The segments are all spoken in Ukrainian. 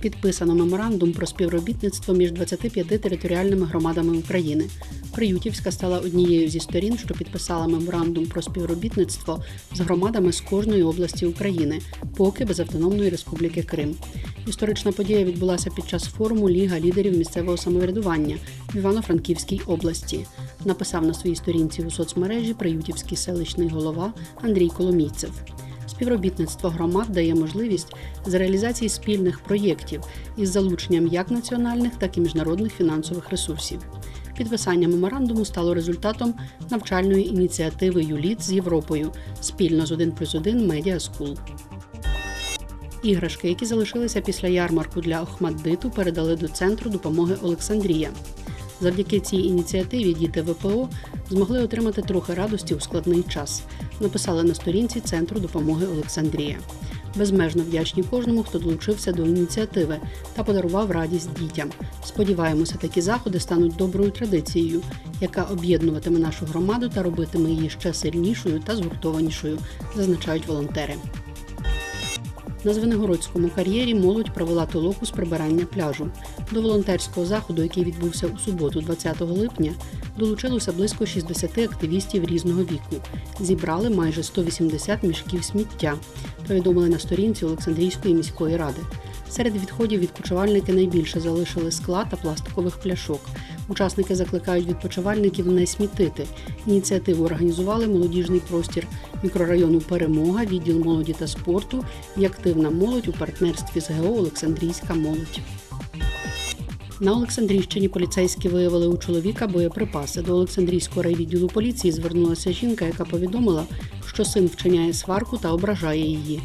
Підписано меморандум про співробітництво між 25 територіальними громадами України. Приютівська стала однією зі сторін, що підписала меморандум про співробітництво з громадами з кожної області України, поки без Автономної Республіки Крим. Історична подія відбулася під час форуму Ліга лідерів місцевого самоврядування в Івано-Франківській області. Написав на своїй сторінці у соцмережі Приютівський селищний голова Андрій Коломійцев. Співробітництво громад дає можливість з реалізації спільних проєктів із залученням як національних, так і міжнародних фінансових ресурсів. Підписання меморандуму стало результатом навчальної ініціативи ЮЛІТ з Європою спільно з 1 плюс 1 Media School. Іграшки, які залишилися після ярмарку для Охмаддиту, передали до центру допомоги Олександрія. Завдяки цій ініціативі діти ВПО змогли отримати трохи радості у складний час. Написали на сторінці Центру допомоги Олександрія. Безмежно вдячні кожному, хто долучився до ініціативи та подарував радість дітям. Сподіваємося, такі заходи стануть доброю традицією, яка об'єднуватиме нашу громаду та робитиме її ще сильнішою та згуртованішою, зазначають волонтери. На Звенигородському кар'єрі молодь провела толоку з прибирання пляжу. До волонтерського заходу, який відбувся у суботу, 20 липня, долучилося близько 60 активістів різного віку. Зібрали майже 180 мішків сміття. Повідомили на сторінці Олександрійської міської ради. Серед відходів відпочивальники найбільше залишили скла та пластикових пляшок. Учасники закликають відпочивальників не смітити. Ініціативу організували молодіжний простір мікрорайону Перемога, відділ молоді та спорту і активна молодь у партнерстві з ГО Олександрійська молодь. На Олександрійщині поліцейські виявили у чоловіка боєприпаси. До Олександрійського райвідділу поліції звернулася жінка, яка повідомила, що син вчиняє сварку та ображає її.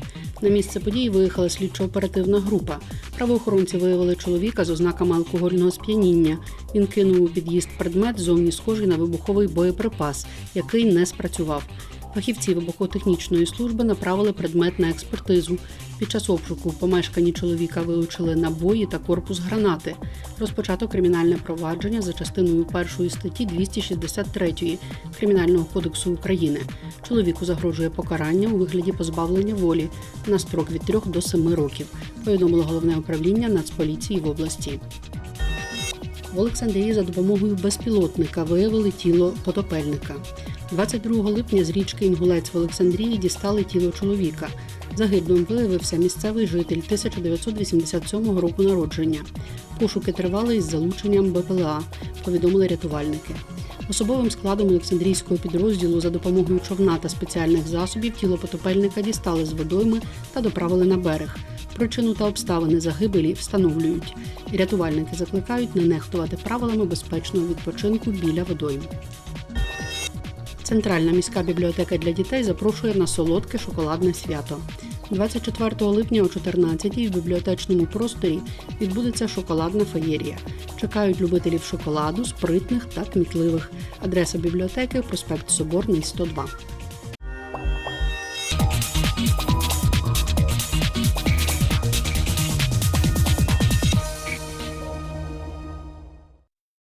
На місце події виїхала слідчо-оперативна група. Правоохоронці виявили чоловіка з ознаками алкогольного сп'яніння. Він кинув у під'їзд предмет зовні схожий на вибуховий боєприпас, який не спрацював. Фахівці вибухотехнічної служби направили предмет на експертизу. Під час обшуку в помешканні чоловіка вилучили набої та корпус гранати. Розпочато кримінальне провадження за частиною першої статті 263 Кримінального кодексу України. Чоловіку загрожує покарання у вигляді позбавлення волі на строк від 3 до 7 років. Повідомило головне управління Нацполіції в області. В Олександрії за допомогою безпілотника виявили тіло потопельника. 22 липня з річки Інгулець в Олександрії дістали тіло чоловіка. Загиблим виявився місцевий житель 1987 року народження. Пошуки тривали із залученням БПЛА, повідомили рятувальники. Особовим складом Олександрійського підрозділу за допомогою човна та спеціальних засобів тіло потопельника дістали з водойми та доправили на берег. Причину та обставини загибелі встановлюють. Рятувальники закликають не нехтувати правилами безпечного відпочинку біля водойм. Центральна міська бібліотека для дітей запрошує на солодке шоколадне свято. 24 липня о 14-й в бібліотечному просторі відбудеться шоколадна феєрія. Чекають любителів шоколаду, спритних та кмітливих. Адреса бібліотеки проспект Соборний 102.